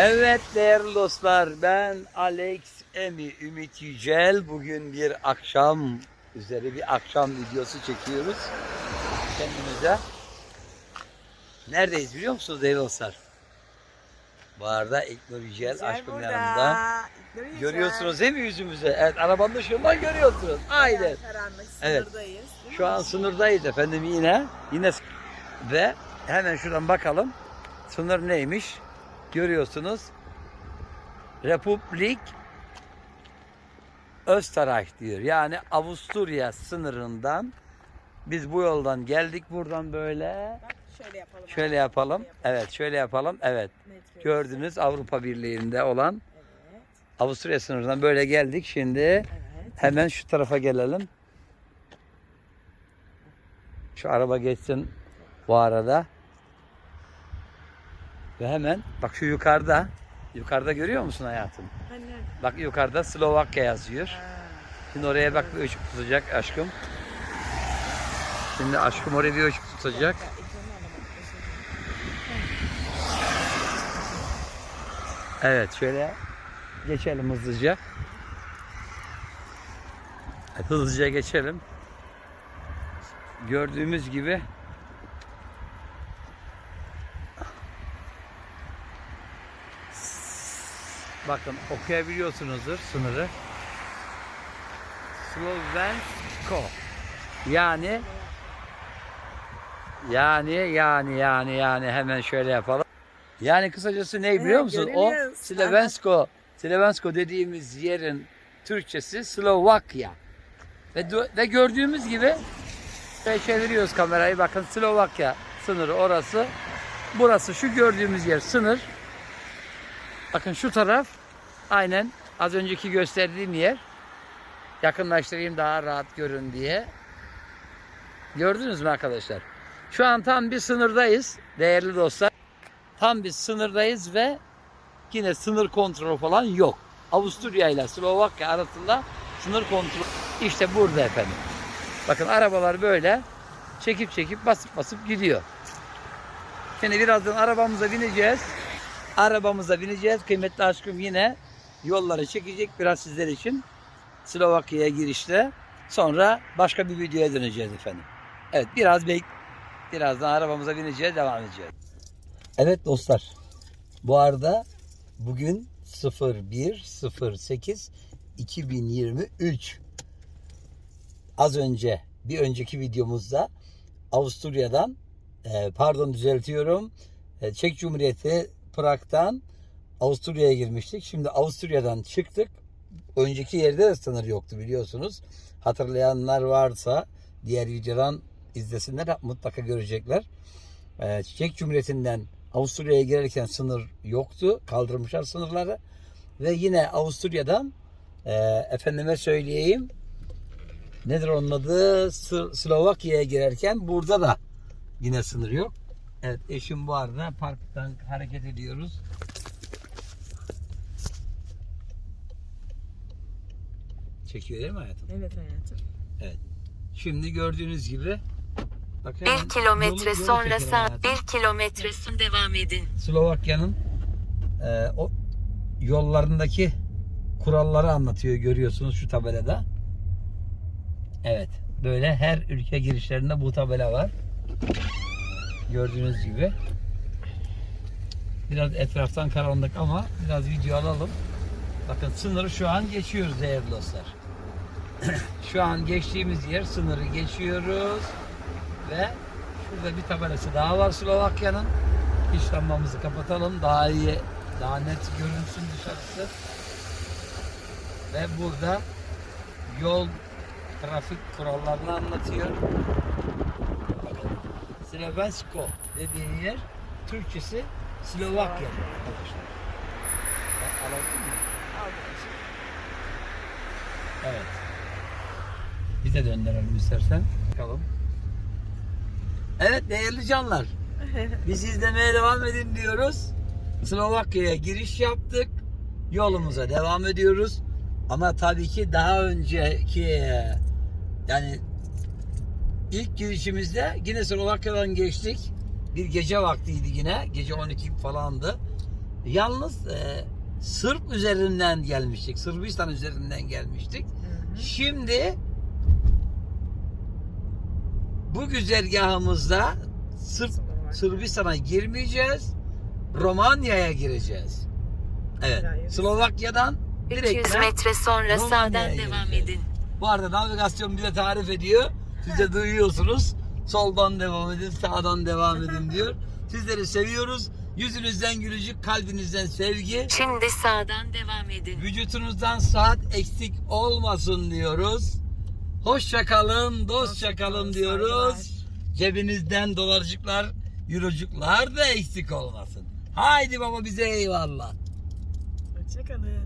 Evet değerli dostlar ben Alex Emi Ümit Yücel bugün bir akşam üzeri bir akşam videosu çekiyoruz kendimize. Neredeyiz biliyor musunuz değerli dostlar? Bu arada İlknur Yücel Güzel aşkım burada. yanımda. Yücel. Görüyorsunuz değil mi yüzümüzü? Evet arabanın ışığından görüyorsunuz. Aynen. Karanlık Evet. sınırdayız. Şu an sınırdayız efendim yine. Yine ve hemen şuradan bakalım. Sınır neymiş? Görüyorsunuz. Republik Österreich diyor. Yani Avusturya sınırından biz bu yoldan geldik buradan böyle. Bak şöyle yapalım. Şöyle yapalım. Evet şöyle yapalım. Evet. Gördünüz Avrupa Birliği'nde olan Evet. Avusturya sınırından böyle geldik. Şimdi Evet. Hemen şu tarafa gelelim. Şu araba geçsin bu arada. Ve hemen bak şu yukarıda. Yukarıda görüyor musun hayatım? Nerede? Bak yukarıda Slovakya yazıyor. Şimdi oraya bak bir ışık tutacak aşkım. Şimdi aşkım oraya bir ışık tutacak. Evet şöyle geçelim hızlıca. Hızlıca geçelim. Gördüğümüz gibi bakın okuyabiliyorsunuzdur sınırı. Slovensko. Yani yani yani yani yani hemen şöyle yapalım. Yani kısacası ne biliyor musun? O görünüyor. Slovensko. Slovensko dediğimiz yerin Türkçesi Slovakya. Ve, ve gördüğümüz gibi çeviriyoruz kamerayı. Bakın Slovakya sınırı orası. Burası şu gördüğümüz yer sınır. Bakın şu taraf aynen az önceki gösterdiğim yer. Yakınlaştırayım daha rahat görün diye. Gördünüz mü arkadaşlar? Şu an tam bir sınırdayız değerli dostlar. Tam bir sınırdayız ve yine sınır kontrolü falan yok. Avusturya ile Slovakya arasında sınır kontrolü işte burada efendim. Bakın arabalar böyle çekip çekip basıp basıp gidiyor. Şimdi birazdan arabamıza bineceğiz. Arabamıza bineceğiz. Kıymetli aşkım yine yolları çekecek biraz sizler için. Slovakya'ya girişte. Sonra başka bir videoya döneceğiz efendim. Evet biraz bek birazdan arabamıza bineceğiz devam edeceğiz. Evet dostlar. Bu arada bugün 0108 2023 az önce bir önceki videomuzda Avusturya'dan e, pardon düzeltiyorum e, Çek Cumhuriyeti Prag'dan Avusturya'ya girmiştik. Şimdi Avusturya'dan çıktık. Önceki yerde de sınır yoktu biliyorsunuz. Hatırlayanlar varsa diğer videodan izlesinler mutlaka görecekler. E, Çek Cumhuriyeti'nden Avusturya'ya girerken sınır yoktu. Kaldırmışlar sınırları. Ve yine Avusturya'dan e, efendime söyleyeyim nedir onun adı Slovakya'ya girerken burada da yine sınır yok. Evet eşim bu arada parktan hareket ediyoruz. Çekiyor değil mi hayatım? Evet hayatım. Şimdi gördüğünüz gibi bakın 1 kilometre yolu- yolu sonra çekelim sağ hayatım. 1 kilometre sonra devam edin. Slovakya'nın e, o yollarındaki kuralları anlatıyor görüyorsunuz şu tabelada. Evet. Böyle her ülke girişlerinde bu tabela var. Gördüğünüz gibi. Biraz etraftan karanlık ama biraz video alalım. Bakın sınırı şu an geçiyoruz değerli dostlar. Şu an geçtiğimiz yer sınırı geçiyoruz. Ve şurada bir tabelası daha var Slovakya'nın. İç lambamızı kapatalım. Daha iyi, daha net görünsün dışarısı. Ve burada yol trafik kurallarını anlatıyor. Bakın. Slovensko dediği yer Türkçesi Slovakya arkadaşlar. Mı? Aldım. Evet. Bize döndürelim istersen. Bakalım. Evet değerli canlar. Biz izlemeye devam edin diyoruz. Slovakya'ya giriş yaptık. Yolumuza devam ediyoruz. Ama tabii ki daha önceki yani ilk girişimizde yine Slovakya'dan geçtik. Bir gece vaktiydi yine. Gece 12 falandı. Yalnız e, Sırp üzerinden gelmiştik. Sırbistan üzerinden gelmiştik. Şimdi bu güzergahımızda Sırp Sırbistan'a girmeyeceğiz. Romanya'ya gireceğiz. Evet. Slovakya'dan 300 direkt metre sonra sağdan devam gireceğiz. edin. Bu arada navigasyon bize tarif ediyor. Siz de duyuyorsunuz. Soldan devam edin, sağdan devam edin diyor. Sizleri seviyoruz. Yüzünüzden gülücük, kalbinizden sevgi. Şimdi sağdan devam edin. Vücutunuzdan saat eksik olmasın diyoruz. Hoşça kalın, dostça kalın diyoruz. Cebinizden dolarcıklar, eurocuklar da eksik olmasın. Haydi baba bize eyvallah. Hoşçakalın.